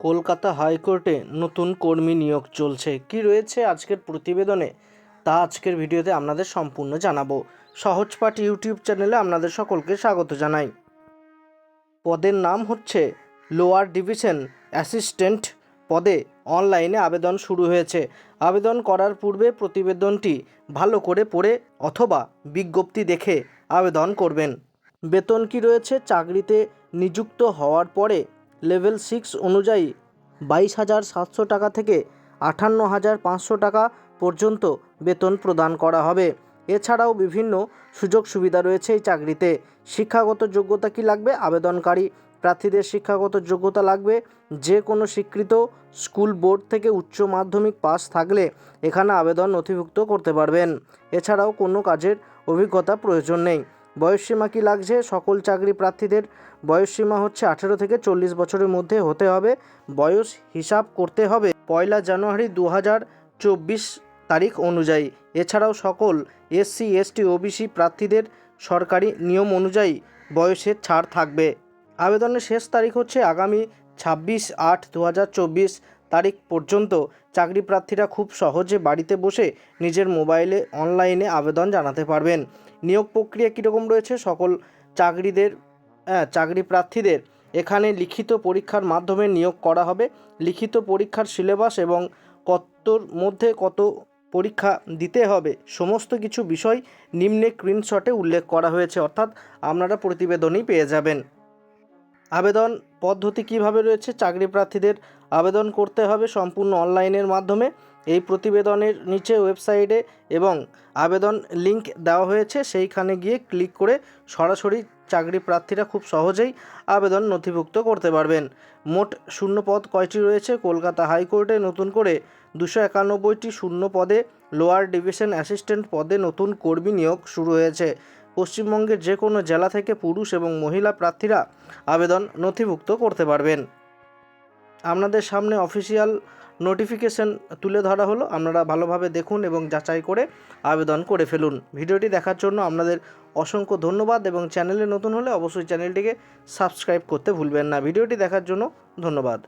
কলকাতা হাইকোর্টে নতুন কর্মী নিয়োগ চলছে। কি রয়েছে আজকের প্রতিবেদনে? তা আজকের ভিডিওতে আপনাদের সম্পূর্ণ জানাব। সহজপাঠ ইউটিউব চ্যানেলে আপনাদের সকলকে স্বাগত জানাই। পদের নাম হচ্ছে লোয়ার ডিভিশন অ্যাসিস্ট্যান্ট। পদে অনলাইনে আবেদন শুরু হয়েছে। আবেদন করার পূর্বে প্রতিবেদনটি ভালো করে পড়ে অথবা বিজ্ঞপ্তি দেখে আবেদন করবেন। বেতন কি রয়েছে? চাকরিতে নিযুক্ত হওয়ার পরে লেভেল সিক্স অনুযায়ী বাইশ হাজার সাতশো টাকা থেকে আটান্ন হাজার পাঁচশো টাকা পর্যন্ত বেতন প্রদান করা হবে। এছাড়াও বিভিন্ন সুযোগ সুবিধা রয়েছে এই চাকরিতে। শিক্ষাগত যোগ্যতা কি লাগবে? আবেদনকারী প্রার্থীদের শিক্ষাগত যোগ্যতা লাগবে। যে কোনো স্বীকৃত স্কুল বোর্ড থেকে উচ্চ মাধ্যমিক পাস থাকলে এখানে আবেদন নথিভুক্ত করতে পারবেন। এছাড়াও কোনো কাজের অভিজ্ঞতা প্রয়োজন নেই। বয়সসীমা কি লাগছে? সকল চাকরি প্রার্থীদের বয়সসীমা হচ্ছে আঠেরো থেকে চল্লিশ বছরের মধ্যে হতে হবে। বয়স হিসাব করতে হবে পয়লা জানুয়ারি দু চব্বিশ তারিখ অনুযায়ী। এছাড়াও সকল এসসি, এসটি, ওবিসি প্রার্থীদের সরকারি নিয়ম অনুযায়ী বয়সের ছাড় থাকবে। আবেদনের শেষ তারিখ হচ্ছে আগামী ছাব্বিশ আট দু তারিখ পর্যন্ত চাকরি প্রার্থীরা খুব সহজে বাড়িতে বসে নিজের মোবাইলে অনলাইনে আবেদন জানাতে পারবেন। নিয়োগ প্রক্রিয়া কীরকম রয়েছে? সকল চাকরিদের হ্যাঁ চাকরি প্রার্থীদের এখানে লিখিত পরীক্ষার মাধ্যমে নিয়োগ করা হবে। লিখিত পরীক্ষার সিলেবাস এবং কতর মধ্যে কত পরীক্ষা দিতে হবে সমস্ত কিছু বিষয় নিম্নে স্ক্রিনশটে উল্লেখ করা হয়েছে। অর্থাৎ আপনারা প্রতিবেদনই পেয়ে যাবেন। আবেদন পদ্ধতি কীভাবে রয়েছে, চাকরি প্রার্থীদের আবেদন করতে হবে সম্পূর্ণ অনলাইনের মাধ্যমে। এই প্রতিবেদনের নিচে ওয়েবসাইটে এবং আবেদন লিংক দেওয়া হয়েছে, সেইখানে গিয়ে ক্লিক করে সরাসরি চাকরি প্রার্থীরা খুব সহজেই আবেদন নথিভুক্ত করতে পারবেন। মোট শূন্য পদ কয়টি রয়েছে? কলকাতা হাইকোর্টে নতুন করে দুশো একানব্বইটি শূন্য পদে লোয়ার ডিভিশন অ্যাসিস্ট্যান্ট পদে নতুন কর্মী নিয়োগ শুরু হয়েছে। পশ্চিমবঙ্গের যে কোনো জেলা থেকে পুরুষ এবং মহিলা প্রার্থীরা আবেদন নথিভুক্ত করতে পারবেন। আপনাদের সামনে অফিসিয়াল নোটিফিকেশন তুলে ধরা হলো। আপনারা ভালোভাবে দেখুন এবং যাচাই করে আবেদন করে ফেলুন। ভিডিওটি দেখার জন্য আপনাদের অসংখ্য ধন্যবাদ এবং চ্যানেলে নতুন হলে অবশ্যই চ্যানেলটিকে সাবস্ক্রাইব করতে ভুলবেন না। ভিডিওটি দেখার জন্য ধন্যবাদ।